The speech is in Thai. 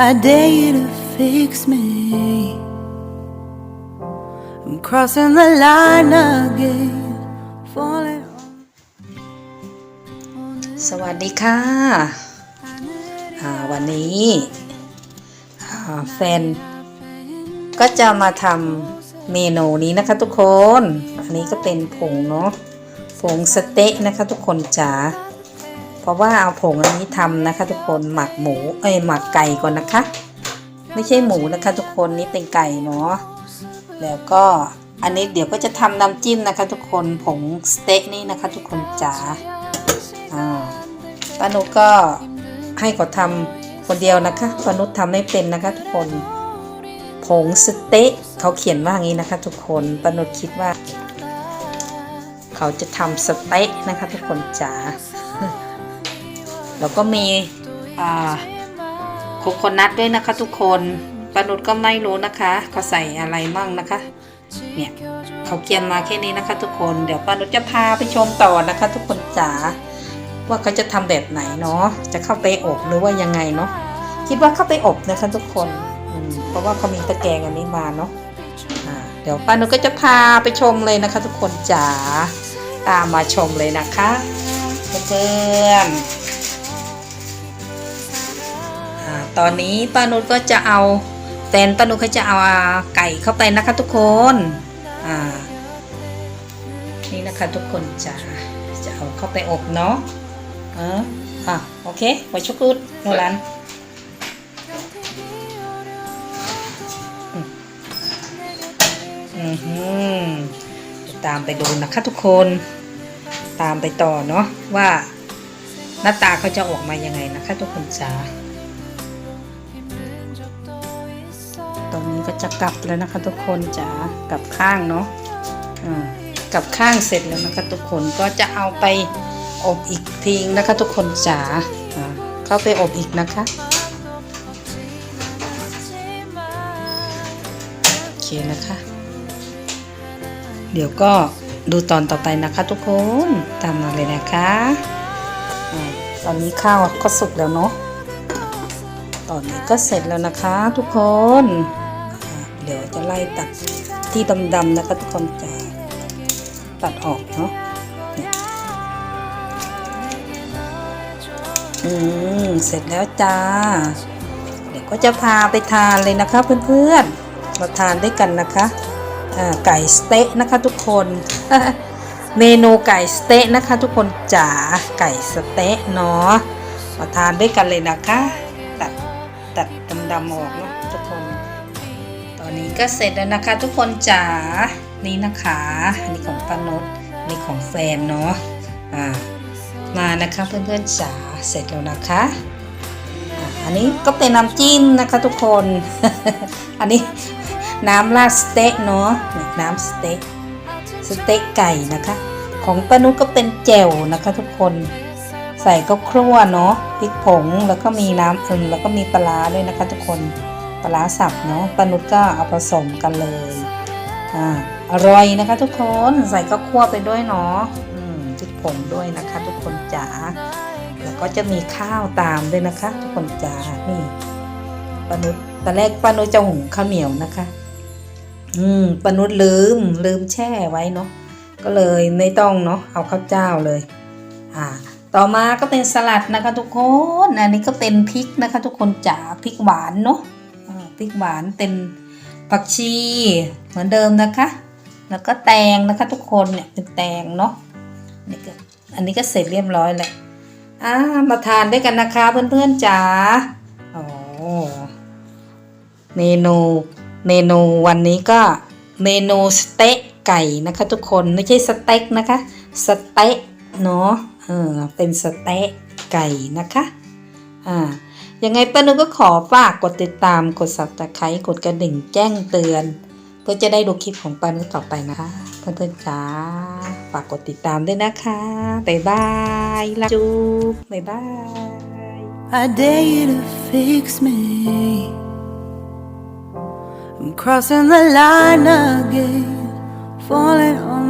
I dare you to fix me. I'm crossing the line again, falling. on. สวัสดีค่ะอ่าวันนี้แฟนก็จะมาทำเมนูนี้นะคะทุกคน อันนี้ก็เป็นผงเนาะ ผงสเต๊ะนะคะทุกคนจ๋า ราะว่าเอาผงอันนี้ทำนะคะ ทุกคนหมักหมูเอ้ยหมักไก่ก่อนนะคะ ไม่ใช่หมูนะคะ ทุกคนนี่เป็นไก่เนาะแล้วก็อันนี้เดี๋ยวก็จะทำน้ำจิ้มนะคะ ทุกคนผงสเต๊ะนี่นะคะ ทุกคนจ๋าอ่าป้านุก็ให้เขาทำคนเดียวนะคะป้านุชทำไม่เป็นนะคะ ทุกคนผงสเต๊ะเขาเขียนว่างี้นะคะ ทุกคนป้านุคิดว่า เขาจะทำสเต๊ะนะคะ ทุกคนจ๋า แล้วก็มีโคโคนัทด้วยนะคะทุกคนปานุชก็ไม่รู้นะคะเขาใส่อะไรมั่งนะคะ เนี่ยเขาเขียนมาแค่นี้นะคะ ทุกคนเดี๋ยวปานุชจะพาไปชมต่อนะคะ ทุกคนจ๋าว่าเขาจะทำแบบไหนเนาะจะเข้าไปอบหรือว่ายังไงเนาะคิดว่าเข้าไปอบนะคะทุกคนเพราะว่าเขามีตะแกรงอันนี้มาเนาะเดี๋ยวป้านุก็จะพาไปชมเลยนะคะ ทุกคนจ๋าตามมาชมเลยนะคะเพื่อน ตอนนี้ป้านุชก็จะเอาแฟนป้านุชเขาจะเอาไก่เข้าไปนะคะทุกคนอ่านี่นะคะทุกคนจ๋าจะเอาเข้าไปอบเนาะอออะโอเคไว้ชุกุดโนรันอืมตามไปดูนะคะทุกคนตามไปต่อเนาะว่าหน้าตาเขาจะออกมายังไงนะคะทุกคนจ๋า ตอนนี้ก็จะกลับแล้วนะคะ ทุกคนจ๋ากลับข้างเนาะอ่ากลับข้างเสร็จแล้วนะคะ ทุกคนก็จะเอาไปอบอีกทีนะคะ ทุกคนจ๋าอ่าเข้าไปอบอีกนะคะโอเคนะคะ เดี๋ยวก็ดูตอนต่อไปนะคะ ทุกคนตามมาเลยนะคะอาตอนนี้ข้าวก็สุกแล้วเนาะตอนนี้ก็เสร็จแล้วนะคะ ทุกคน เดี๋ยวจะไล่ตัดที่ดำๆนะคะทุกคนจ๋าตัดออกเนาะอืมเสร็จแล้วจ้า เดี๋ยวก็จะพาไปทานเลยนะคะเพื่อนๆ มาทานด้วยกันนะคะอ่าไก่สเต๊ะนะคะทุกคน เมนูไก่สเต๊ะนะคะ ทุกคนจ๋าไก่สเต๊ะเนาะมาทานด้วยกันเลยนะคะ ตัดตัดดำๆออกเนาะ ทุกคนนี้ก็เสร็จแล้วนะคะ ทุกคนจ๋า นี่นะคะ อันนี้ของป้านุชนี่ของแฟนเนาะ อ่า มานะคะเพื่อนๆจ๋า เสร็จแล้วนะคะอะอันนี้ก็เป็นน้ำจิ้มนะคะทุกคน อันนี้น้ำราดสเต๊ะเนาะ น้ำสเต๊ะสเต๊ะไก่นะคะ ของป้านุชก็เป็นแจ่วนะคะทุกคน ใส่ก็ครั่วเนาะ พริกผง แล้วก็มีน้ำเอิมแล้วก็มีปลาด้วยนะคะทุกคน ปลาสับเนาะป้านุชก็เอาผสมกันเลยอ่าอร่อยนะคะ ทุกคนใส่ก็คั่วไปด้วยเนาะอืมพริกผงด้วยนะคะ ทุกคนจ๋าแล้วก็จะมีข้าวตามด้วยนะคะ ทุกคนจ๋านี่ปานุษตอนแรกปานุษจะหุงข้าวเหนียวนะคะ อืมปานุษลืมลืมแช่ไว้เนาะก็เลยไม่ต้องเนาะเอาข้าวเจ้าเลย อ่าต่อมาก็เป็นสลัดนะคะทุกคน อันนี้ก็เป็นพริกนะคะ ทุกคนจ๋าพริกหวานเนาะ พริกหวานเป็นผักชีเหมือนเดิมนะคะ แล้วก็แตงนะคะทุกคนเนี่ยเป็นแตงเนาะนี่ก็อันนี้ก็เสร็จเรียบร้อยแล้วอ่ามาทานด้วยกันนะคะเพื่อนๆจ๋าโอ้เมนูเมนูวันนี้ก็เมนูสเต๊ะไก่นะคะ ทุกคนไม่ใช่สเต็กนะคะสเต๊ะเนาะเออเป็นสเต๊ะไก่นะคะอ่า ยังไงป้านุก็ขอฝากกดติดตามกด subscribe กดกระดิ่งแจ้งเตือน เพื่อจะได้ดูคลิปของป้านุต่อไปนะคะเพื่อนๆจ๋าฝากกดติดตามด้วยนะคะบ๊ายบายลาจูบบ๊ายบาย I dare you to fix me. I'm crossing the line again, falling on